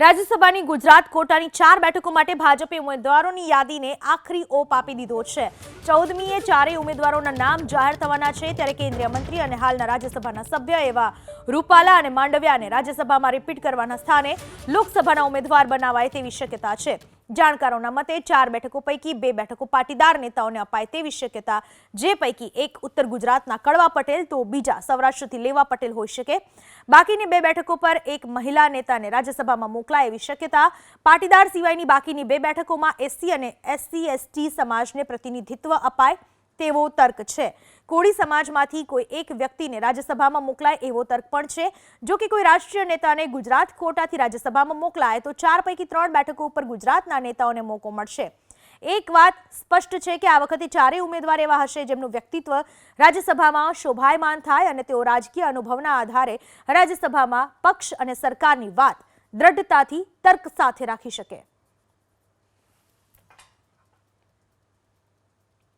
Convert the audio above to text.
રાજ્યસભાની ગુજરાત કોટાની ચાર બેઠકો માટે ભાજપે ઉમેદવારોની યાદીને આખરી ઓપ આપી દીધો છે. ચૌદમીએ ચારેય ઉમેદવારોના નામ જાહેર થવાના છે ત્યારે કેન્દ્રીય મંત્રી અને હાલના રાજ્યસભાના સભ્ય એવા રૂપાલા અને માંડવિયાને રાજ્યસભામાં રિપીટ કરવાના સ્થાને લોકસભાના ઉમેદવાર બનાવાય તેવી શક્યતા છે. જાણકારોના મતે ચાર બેઠકો પૈકી બે બેઠકો પાટીદાર નેતાઓને અપાય તેવી શક્યતા. જે પૈકી એક ઉત્તર ગુજરાતના કડવા પટેલ, તો બીજા સૌરાષ્ટ્રથી લેવા પટેલ હોઈ શકે. બાકીની બે બેઠકો પર એક મહિલા નેતાને રાજ્યસભામાં મોકલાય એવી શક્યતા. પાટીદાર સિવાયની બાકીની બે બેઠકોમાં એસસી અને એસસી, એસટી સમાજને પ્રતિનિધિત્વ અપાય. તેવો તર્ક છે. કોળી સમાજમાંથી કોઈ એક વ્યક્તિને રાજ્યસભામાં મોકલાય એવો તર્ક પણ છે. જો કે કોઈ રાષ્ટ્રીય નેતાને ગુજરાત કોટાથી રાજ્યસભામાં મોકલાય તો ચાર પૈકી ત્રણ બેઠકો ઉપર ગુજરાતના નેતાઓને મોકો મળશે. એક વાત સ્પષ્ટ છે કે આ વખતે ચારેય ઉમેદવાર એવા હશે જેમનું વ્યક્તિત્વ રાજ્યસભામાં શોભાયમાન થાય અને તેઓ રાજકીય અનુભવના આધારે રાજ્યસભામાં પક્ષ અને સરકારની વાત દ્રઢતાથી તર્ક સાથે રાખી શકે.